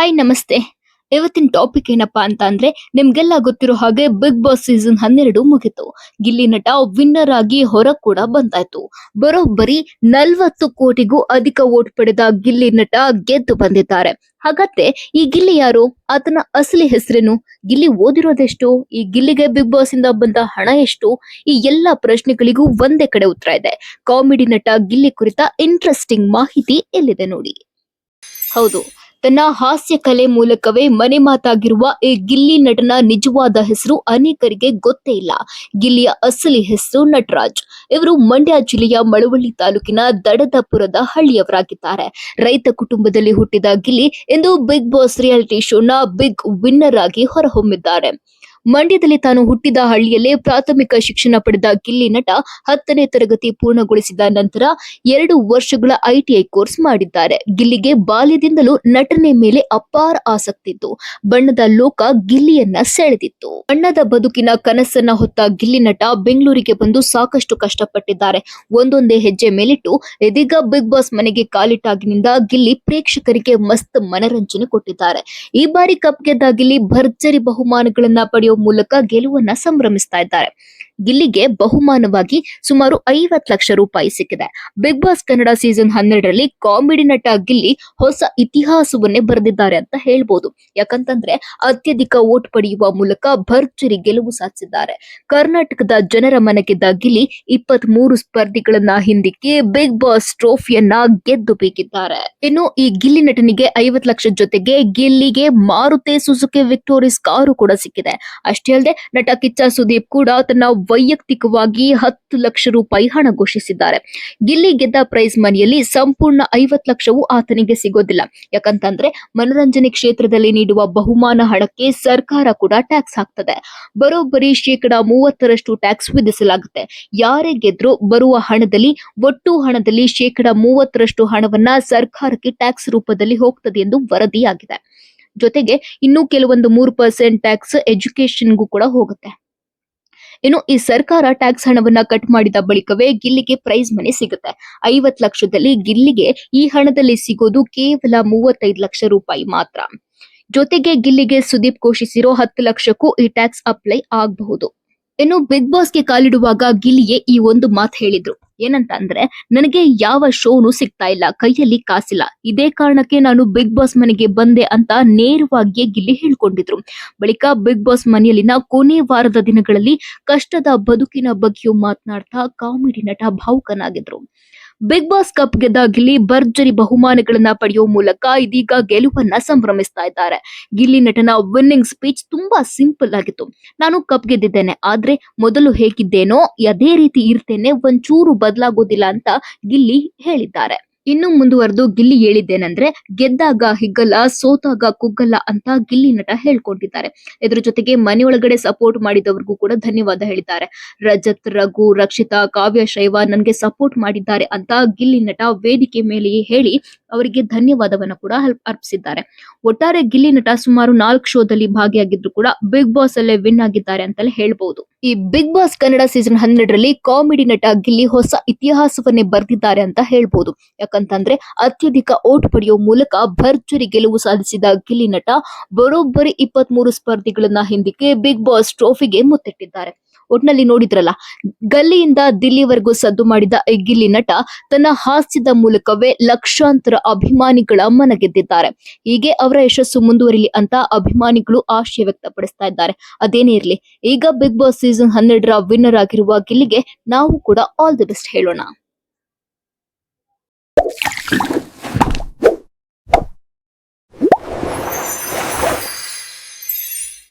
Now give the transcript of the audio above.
Hi ನಮಸ್ತೆ. ಇವತ್ತಿನ topic ಏನಪ್ಪಾ ಅಂತ ಅಂದ್ರೆ ನಿಮ್ಗೆಲ್ಲ ಗೊತ್ತಿರೋ ಹಾಗೆ ಬಿಗ್ ಬಾಸ್ ಸೀಸನ್ ಹನ್ನೆರಡು ಮುಗಿತು. ಗಿಲ್ಲಿ ನಟ ವಿನ್ನರ್ ಆಗಿ ಹೊರ ಕೂಡ ಬಂದಾಯ್ತು. ಬರೋಬ್ಬರಿ ನಲ್ವತ್ತು ಕೋಟಿಗೂ ಅಧಿಕ ವೋಟ್ ಪಡೆದ ಗಿಲ್ಲಿ ನಟ ಗೆದ್ದು ಬಂದಿದ್ದಾರೆ. ಹಾಗಾದ್ರೆ, ಈ ಗಿಲ್ಲಿ ಯಾರು? ಆತನ ಅಸಲಿ ಹೆಸರೇನು? ಗಿಲ್ಲಿ ಓದಿರೋದೆಷ್ಟು? ಈ ಗಿಲ್ಲಿಗೆ ಬಿಗ್ ಬಾಸ್ ಇಂದ ಬಂದ ಹಣ ಎಷ್ಟು? ಈ ಎಲ್ಲಾ ಪ್ರಶ್ನೆಗಳಿಗೂ ಒಂದೇ ಕಡೆ ಉತ್ತರ ಇದೆ. ಕಾಮಿಡಿ ನಟ ಗಿಲ್ಲಿ ಕುರಿತ ಇಂಟ್ರೆಸ್ಟಿಂಗ್ ಮಾಹಿತಿ ಎಲ್ಲಿದೆ ನೋಡಿ. ಹೌದು ತನ್ನ ಹಾಸ್ಯ ಕಲೆ ಮೂಲಕವೇ ಮನೆ ಮಾತಾಗಿರುವ ಈ ಗಿಲ್ಲಿ ನಟನ ನಿಜವಾದ ಹೆಸರು ಅನೇಕರಿಗೆ ಗೊತ್ತೇ ಇಲ್ಲ. ಗಿಲ್ಲಿಯ ಅಸಲಿ ಹೆಸರು ನಟರಾಜ್. ಇವರು ಮಂಡ್ಯ ಜಿಲ್ಲೆಯ ಮಳವಳ್ಳಿ ತಾಲೂಕಿನ ದಡದಪುರದ ಹಳ್ಳಿಯವರಾಗಿದ್ದಾರೆ. ರೈತ ಕುಟುಂಬದಲ್ಲಿ ಹುಟ್ಟಿದ ಗಿಲ್ಲಿ ಇಂದು ಬಿಗ್ ಬಾಸ್ ರಿಯಾಲಿಟಿ ಶೋನ ಬಿಗ್ ವಿನ್ನರ್ ಆಗಿ ಹೊರಹೊಮ್ಮಿದ್ದಾರೆ. ಮಂಡ್ಯದಲ್ಲಿ ತಾನು ಹುಟ್ಟಿದ ಹಳ್ಳಿಯಲ್ಲೇ ಪ್ರಾಥಮಿಕ ಶಿಕ್ಷಣ ಪಡೆದ ಗಿಲ್ಲಿ ನಟ ಹತ್ತನೇ ತರಗತಿ ಪೂರ್ಣಗೊಳಿಸಿದ ನಂತರ ಎರಡು ವರ್ಷಗಳ ಐಟಿಐ ಕೋರ್ಸ್ ಮಾಡಿದ್ದಾರೆ. ಗಿಲ್ಲಿಗೆ ಬಾಲ್ಯದಿಂದಲೂ ನಟನೆ ಮೇಲೆ ಅಪಾರ ಆಸಕ್ತಿ ಇತ್ತು ಬಣ್ಣದ ಲೋಕ ಗಿಲ್ಲಿಯನ್ನ ಸೆಳೆದಿತ್ತು. ಬಣ್ಣದ ಬದುಕಿನ ಕನಸನ್ನ ಹೊತ್ತ ಗಿಲ್ಲಿ ನಟ ಬೆಂಗಳೂರಿಗೆ ಬಂದು ಸಾಕಷ್ಟು ಕಷ್ಟಪಟ್ಟಿದ್ದಾರೆ. ಒಂದೊಂದೇ ಹೆಜ್ಜೆ ಮೇಲಿಟ್ಟು ಇದೀಗ ಬಿಗ್ ಬಾಸ್ ಮನೆಗೆ ಕಾಲಿಟ್ಟಾಗಿನಿಂದ ಗಿಲ್ಲಿ ಪ್ರೇಕ್ಷಕರಿಗೆ ಮಸ್ತ್ ಮನರಂಜನೆ ಕೊಟ್ಟಿದ್ದಾರೆ. ಈ ಬಾರಿ ಕಪ್ ಗೆದ್ದ ಗಿಲ್ಲಿ ಭರ್ಜರಿ ಬಹುಮಾನಗಳನ್ನ ಪಡೆಯುವ ಮೂಲಕ ಗೆಲುವನ್ನ ಸಂಭ್ರಮಿಸ್ತಾ ಇದ್ದಾರೆ. ಗಿಲ್ಲಿಗೆ ಬಹುಮಾನವಾಗಿ ಸುಮಾರು ಐವತ್ತು ಲಕ್ಷ ರೂಪಾಯಿ ಸಿಕ್ಕಿದೆ. ಬಿಗ್ ಬಾಸ್ ಕನ್ನಡ ಸೀಸನ್ ಹನ್ನೆರಡರಲ್ಲಿ ಕಾಮಿಡಿ ನಟ ಗಿಲ್ಲಿ ಹೊಸ ಇತಿಹಾಸವನ್ನೇ ಬರೆದಿದ್ದಾರೆ ಅಂತ ಹೇಳ್ಬೋದು. ಯಾಕಂತಂದ್ರೆ ಅತ್ಯಧಿಕ ವೋಟ್ ಪಡೆಯುವ ಮೂಲಕ ಭರ್ಜರಿ ಗೆಲುವು ಸಾಧಿಸಿದ್ದಾರೆ. ಕರ್ನಾಟಕದ ಜನರ ಮನಗೆದ್ದ ಗಿಲ್ಲಿ ಇಪ್ಪತ್ತ್ ಮೂರು ಸ್ಪರ್ಧಿಗಳನ್ನ ಹಿಂದಿಕ್ಕಿ ಬಿಗ್ ಬಾಸ್ ಟ್ರೋಫಿಯನ್ನ ಗೆದ್ದು ಬೇಕಿದ್ದಾರೆ ಇನ್ನು ಈ ಗಿಲ್ಲಿ ನಟನಿಗೆ ಐವತ್ತು ಲಕ್ಷ ಜೊತೆಗೆ ಗಿಲ್ಲಿಗೆ ಮಾರುತಿ ಸುಸುಕೆ ವಿಕ್ಟೋರಿಸ್ ಕಾರು ಕೂಡ ಸಿಕ್ಕಿದೆ. ಅಷ್ಟೇ ಅಲ್ಲದೆ ನಟ ಕಿಚ್ಚ ಸುದೀಪ್ ಕೂಡ ತನ್ನ ವೈಯಕ್ತಿಕವಾಗಿ ಹತ್ತು ಲಕ್ಷ ರೂಪಾಯಿ ಹಣ ಘೋಷಿಸಿದ್ದಾರೆ. ಗಿಲ್ಲಿ ಗೆದ್ದ ಪ್ರೈಸ್ ಮನಿಯಲ್ಲಿ ಸಂಪೂರ್ಣ ಐವತ್ತು ಲಕ್ಷವು ಆತನಿಗೆ ಸಿಗೋದಿಲ್ಲ. ಯಾಕಂತಂದ್ರೆ ಮನೋರಂಜನೆ ಕ್ಷೇತ್ರದಲ್ಲಿ ನೀಡುವ ಬಹುಮಾನ ಹಣಕ್ಕೆ ಸರ್ಕಾರ ಕೂಡ ಟ್ಯಾಕ್ಸ್ ಹಾಕ್ತದೆ. ಬರೋಬ್ಬರಿ ಶೇಕಡ ಮೂವತ್ತರಷ್ಟು ಟ್ಯಾಕ್ಸ್ ವಿಧಿಸಲಾಗುತ್ತೆ. ಯಾರೇ ಗೆದ್ರೂ ಬರುವ ಹಣದಲ್ಲಿ ಒಟ್ಟು ಹಣದಲ್ಲಿ ಶೇಕಡ ಮೂವತ್ತರಷ್ಟು ಹಣವನ್ನ ಸರ್ಕಾರಕ್ಕೆ ಟ್ಯಾಕ್ಸ್ ರೂಪದಲ್ಲಿ ಹೋಗ್ತದೆ ಎಂದು ವರದಿಯಾಗಿದೆ. ಜೊತೆಗೆ ಇನ್ನೂ ಕೆಲವೊಂದು ಮೂರು ಪರ್ಸೆಂಟ್ ಟ್ಯಾಕ್ಸ್ ಎಜುಕೇಶನ್ಗೂ ಕೂಡ ಹೋಗುತ್ತೆ. ಇನ್ನು ಈ ಸರ್ಕಾರ ಟ್ಯಾಕ್ಸ್ ಹಣವನ್ನ ಕಟ್ ಮಾಡಿದ ಬಳಿಕವೇ ಗಿಲ್ಲಿಗೆ ಪ್ರೈಸ್ ಮನಿ ಸಿಗುತ್ತೆ. ಐವತ್ ಲಕ್ಷದಲ್ಲಿ ಗಿಲ್ಲಿಗೆ ಈ ಹಣದಲ್ಲಿ ಸಿಗೋದು ಕೇವಲ ಮೂವತ್ತೈದು ಲಕ್ಷ ರೂಪಾಯಿ ಮಾತ್ರ. ಜೊತೆಗೆ ಗಿಲ್ಲಿಗೆ ಸುದೀಪ್ ಘೋಷಿಸಿರೋ ಹತ್ತು ಲಕ್ಷಕ್ಕೂ ಈ ಟ್ಯಾಕ್ಸ್ ಅಪ್ಲೈ ಆಗಬಹುದು. ಇನ್ನು ಬಿಗ್ ಬಾಸ್ಗೆ ಕಾಲಿಡುವಾಗ ಗಿಲ್ಲಿಯೇ ಈ ಒಂದು ಮಾತು ಹೇಳಿದ್ರು. ಏನಂತ ಅಂದ್ರೆ, ನನಗೆ ಯಾವ ಶೋನು ಸಿಗ್ತಾ ಇಲ್ಲ, ಕೈಯಲ್ಲಿ ಕಾಸಿಲ್ಲ. ಇದೇ ಕಾರಣಕ್ಕೆ ನಾನು ಬಿಗ್ ಬಾಸ್ ಮನೆಗೆ ಬಂದೆ ಅಂತ ನೇರವಾಗಿಯೇ ಗಿಲ್ಲಿ ಹೇಳ್ಕೊಂಡಿದ್ರು. ಬಳಿಕ ಬಿಗ್ ಬಾಸ್ ಮನೆಯಲ್ಲಿನ ಕೊನೆ ವಾರದ ದಿನಗಳಲ್ಲಿ ಕಷ್ಟದ ಬದುಕಿನ ಬಗ್ಗೆಯೂ ಮಾತನಾಡ್ತಾ ಕಾಮಿಡಿ ನಟ ಭಾವುಕನಾಗಿದ್ರು. ಬಿಗ್ ಬಾಸ್ ಕಪ್ ಗೆದ್ದ ಗಿಲ್ಲಿ ಭರ್ಜರಿ ಬಹುಮಾನಗಳನ್ನ ಪಡೆಯುವ ಮೂಲಕ ಇದೀಗ ಗೆಲುವನ್ನ ಸಂಭ್ರಮಿಸ್ತಾ ಇದ್ದಾರೆ. ಗಿಲ್ಲಿ ನಟನ ವಿನ್ನಿಂಗ್ ಸ್ಪೀಚ್ ತುಂಬಾ ಸಿಂಪಲ್ ಆಗಿತ್ತು. ನಾನು ಕಪ್ ಗೆದ್ದಿದ್ದೇನೆ, ಆದ್ರೆ ಮೊದಲು ಹೇಗಿದ್ದೇನೋ, ಅದೇ ರೀತಿ ಇರ್ತೇನೆ, ಒಂಚೂರು ಬದಲಾಗೋದಿಲ್ಲ ಅಂತ ಗಿಲ್ಲಿ ಹೇಳಿದ್ದಾರೆ. ಇನ್ನು ಮುಂದುವರೆದು ಗಿಲ್ಲಿ ಹೇಳಿದ್ದೇನೆಂದ್ರೆ, ಗೆದ್ದಾಗ ಹಿಗ್ಗಲ್ಲ, ಸೋತಾಗ ಕುಗ್ಗಲ್ಲ ಅಂತ ಗಿಲ್ಲಿ ನಟ ಹೇಳ್ಕೊಂಡಿದ್ದಾರೆ. ಇದ್ರ ಜೊತೆಗೆ ಮನೆಯೊಳಗಡೆ ಸಪೋರ್ಟ್ ಮಾಡಿದವ್ರಿಗೂ ಕೂಡ ಧನ್ಯವಾದ ಹೇಳಿದ್ದಾರೆ ರಜತ್, ರಘು, ರಕ್ಷಿತಾ, ಕಾವ್ಯ ಶೈವ ನನಗೆ ಸಪೋರ್ಟ್ ಮಾಡಿದ್ದಾರೆ ಅಂತ ಗಿಲ್ಲಿ ನಟ ವೇದಿಕೆ ಮೇಲೆಯೇ ಹೇಳಿ ಅವರಿಗೆ ಧನ್ಯವಾದವನ್ನ ಕೂಡ ಅರ್ಪಿಸಿದ್ದಾರೆ. ಒಟ್ಟಾರೆ ಗಿಲ್ಲಿ ನಟ ಸುಮಾರು ನಾಲ್ಕು ಶೋದಲ್ಲಿ ಭಾಗಿಯಾಗಿದ್ರು ಕೂಡ ಬಿಗ್ ಬಾಸ್ ಅಲ್ಲೇ ವಿನ್ ಆಗಿದ್ದಾರೆ ಅಂತಲೇ ಹೇಳ್ಬಹುದು ಈ ಬಿಗ್ ಬಾಸ್ ಕನ್ನಡ ಸೀಸನ್ ಹನ್ನೆರಡರಲ್ಲಿ ಕಾಮಿಡಿ ನಟ ಗಿಲ್ಲಿ ಹೊಸ ಇತಿಹಾಸವನ್ನೇ ಬರೆದಿದ್ದಾರೆ ಅಂತ ಹೇಳ್ಬಹುದು ಯಾಕಂತಂದ್ರೆ ಅತ್ಯಧಿಕ ಓಟ್ ಪಡೆಯುವ ಮೂಲಕ ಭರ್ಜರಿ ಗೆಲುವು ಸಾಧಿಸಿದ ಗಿಲ್ಲಿ ನಟ ಬರೋಬ್ಬರಿ ಇಪ್ಪತ್ಮೂರು ಸ್ಪರ್ಧಿಗಳನ್ನ ಹಿಂದಿಕ್ಕೆ ಬಿಗ್ ಬಾಸ್ ಟ್ರೋಫಿಗೆ ಮುತ್ತಿಟ್ಟಿದ್ದಾರೆ. ಒಟ್ನಲ್ಲಿ ನೋಡಿದ್ರಲ್ಲ, ಗಲ್ಲಿಯಿಂದ ದಿಲ್ಲಿವರೆಗೂ ಸದ್ದು ಮಾಡಿದ ಈ ಗಿಲ್ಲಿ ನಟ ತನ್ನ ಹಾಸ್ಯದ ಮೂಲಕವೇ ಲಕ್ಷಾಂತರ ಅಭಿಮಾನಿಗಳ ಮನ ಗೆದ್ದಿದ್ದಾರೆ. ಹೀಗೆ ಅವರ ಯಶಸ್ಸು ಮುಂದುವರಿಲಿ ಅಂತ ಅಭಿಮಾನಿಗಳು ಆಶಯ ವ್ಯಕ್ತಪಡಿಸ್ತಾ ಇದ್ದಾರೆ. ಅದೇನೇ ಇರಲಿ, ಈಗ ಬಿಗ್ ಬಾಸ್ ಸೀಸನ್ ಹನ್ನೆರಡರ ವಿನ್ನರ್ ಆಗಿರುವ ಗಿಲ್ಲಿಗೆ ನಾವು ಕೂಡ ಆಲ್ ದಿ ಬೆಸ್ಟ್ ಹೇಳೋಣ.